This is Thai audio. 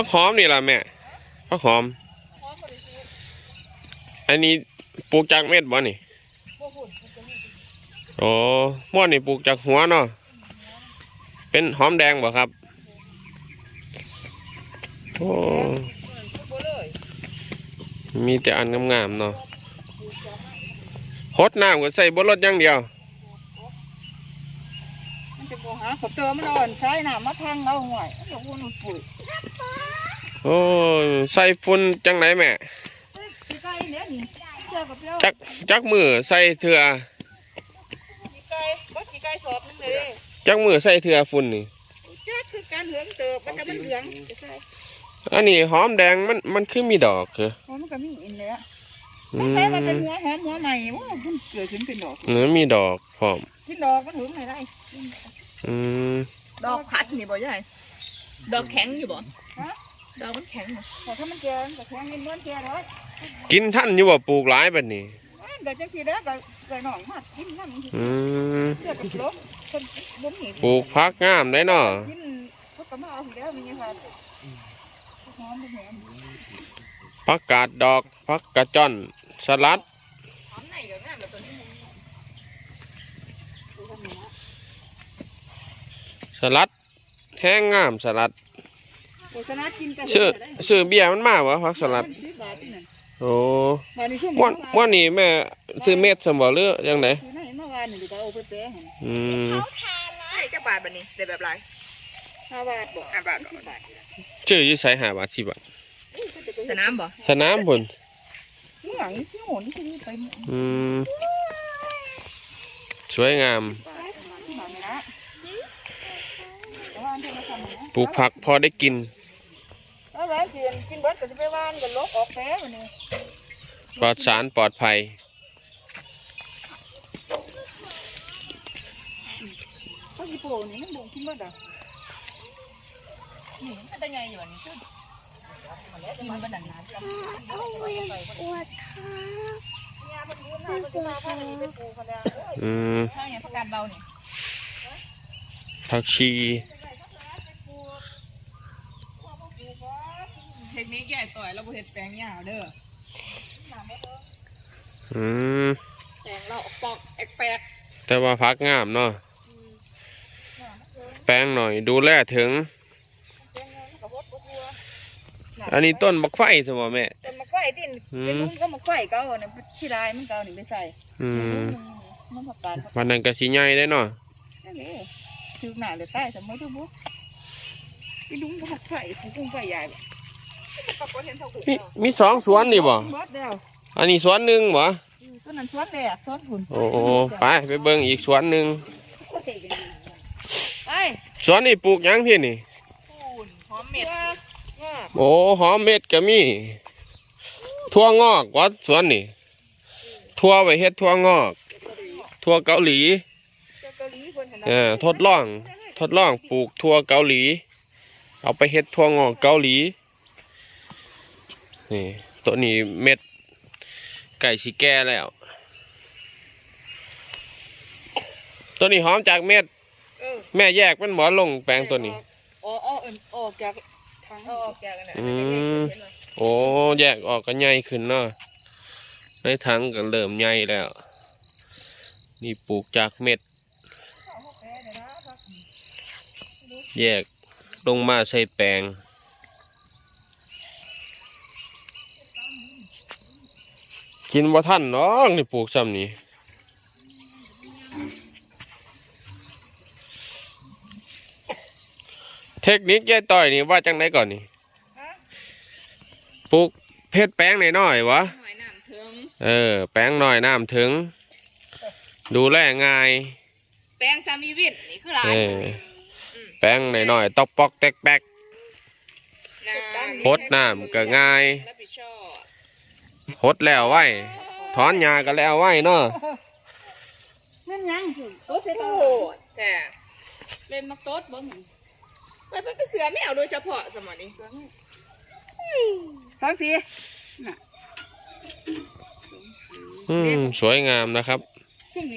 ผักหอมนี่ล่ะแม่ผักหอม อันนี้ปลูกจากเม็ดบ่นี่โอ้ม่วนนี่ปลูกจากหัวเนาะเป็นหอมแดงบ่ครับโอ้มีแต่อันงามๆเนาะฮดน้ำก็ใส่บนรถอย่างเดียวมันจะบ่หาขอเตอมันอ่อนใช้น้ำมาพังเอาห่วยมันจะวุ่นฝุ่ย โอ้ยใส่ฝุ่นจังไหนแม่พี่ไก่เนี่ยนี่เจอกับเจ้าจักจักมือใส่เถื่อพี่ไก่บ่พี่ไก่สอบนึงเลยจักมือใส่เถื่อฝุ่นนี่เจ้าคือการเหลืองเติบมันจะมันเหลืองจะใช่อันนี้หอมแดงมันมันคือมีดอกเหรอเพราะมันก็มีอินเลยอะอืมันมใช่มันเป็นหัวหอมหัวใหม่ว่ามันเกิดขึ้นเป็นดอกเนื้อมีดอกพร้อมกินดอกมันถึงไหนได้อืมดอกพัดนี่บ่ใหญ่ดอกแข็งอยู่บ่ ดอกมันแข็งบ่แต่ถ้ามันแก่มันก็แข็งเงินเงินแก่ร้อยกินท่านอยู่ว่าปลูกหลายแบบนี้เดี๋ยวจะกินแล้วก็ก็น้องมากินนั่นอืมเลือดกับลบคนบ่มีปลูกพักงามได้เนาะกินเขาก็มาเอาอีกแล้วมีเงินค่ะหอมบ่แหงพักกาดดอกพักกระจ้อนสลัดหอมไหนก็งามแบบตัวนี้สลัดแห้งงามสลัด โฆษณากินกันชื่อชื่อเบี้ยมันมากวะพักสลัดสิบบาทนี่น่ะโอ้บาทนี่คือหม่วนม่วนนี่แม่ซื้อเม็ดสมบ่หรือยังไงคือไหนเมื่อวานนี่เดี๋ยวก็เอาไปแปะให้อืมไอ้จะบาทบัดนี้ได้แบบไรห้าบาทบอกห้าบาทสิบบาทชื่ออยี่ไสหาบาทสิบบาทสนามบ่สนามพุ่นที่หลังที่หมุนที่นี่ไปอืมสวยงามบาทที่หลังนะแต่ว่าอันที่เราทำนะปลูกผักพอได้กิน เอาไว้กินกินเบิดก็จะไปว่านกันลกออกแปะวันนี้ปลอดสารปลอดภัยเขาสิโปนี่มันบ่งกินเบิดอะนี่มันจะใหญ่อยู่นนี้คือกินมันก็ดันน้ำเนี่ยมันยืมหน้ามันจะมาพันนี่ไปปลูกกันแล้วอืมถ้าอย่างประกันเบานี่ผักชี ทคนิคใหญ่ต่อยเราบ่เฮ็ดแปลงยาวเด้ออืมแปลงเราปอกแปลกแต่ว่าพักงามเนาะแป้งหน่อยดูแลถึง อันนี้ต้นบักไฟสมอแม่แต่มาไข่ดินเป็นลุงก็มาไข่เก่าเนี่ยที่ลายมันเก่านี่ไม่ใส่อืมมันผักกาดวันนั้นก็สีใหญ่ได้เนาะนั่นเองคือหนาเลยใต้สมมติบุ๊กพี่ลุงก็มาไข่ของกุ้งไข่ใหญ่ มีมีสองสวนนี่บ่บอสเดียวอันนี้สวนหนึ่งบ่ต้นนั้นสวนเลยอะสวนฝุ่นโอ้โหไปไปเบิ่งอีกสวนหนึ่งไปสวนนี่ปลูกหยังที่นี่คูณหอมเม็ดโอ้หอมเม็ดก็มีทั่วงอกวัดสวนนี่ทั่วไว้เฮ็ดทั่วงอก ทั่วเกาหลีเจ้าเกาหลีคนขนาดเออทดลองทดลองปลูกทั่วเกาหลี เอาไปเฮ็ดทั่วงอกเกาหลี นี่ตัวนี้เม็ดไก่สิแก่แล้ว ตัวนี้หอมจากเม็ดเออแม่แยกมันหมอลงแปลงตัวนี้ อ๋ออ๋อออกจากทางเอาออกแกกันน่ะอืม โอ้แยกออกก็ใหญ่ขึ้นเนาะในถังก็เริ่มใหญ่แล้ว นี่ปลูกจากเม็ด แยกลงมาใส่แปลง กินบ่ทันน้องนี่ปลูกซ้ำนี่เทคนิคยายต่อยนี่ว่าจังไดก่อนนี่ปลูกเพชรแป้งหน่อยๆวะหน่อยน้ำถึงเออ แป้งหน่อยน้ำถึง ดูแลง่าย แปลงซามีวิตนี่คือหลายเออแป้งหน่อยๆตอกปอกแตกแป๊กนะพดน้ำก็ง่ายรับผิดชอบ หดแล้วไว้ถอนหญ้าก็แล้วไว้เนาะนั่นยังคือโต๊ะเสร็จโอ้แล้วโหแต่เล่นมาโต๊ะบ้างไปเป็นเสือไม่เอาโดยเฉพาะสมอนี้สองสีอืมสวยงามนะครับซึ่งนี่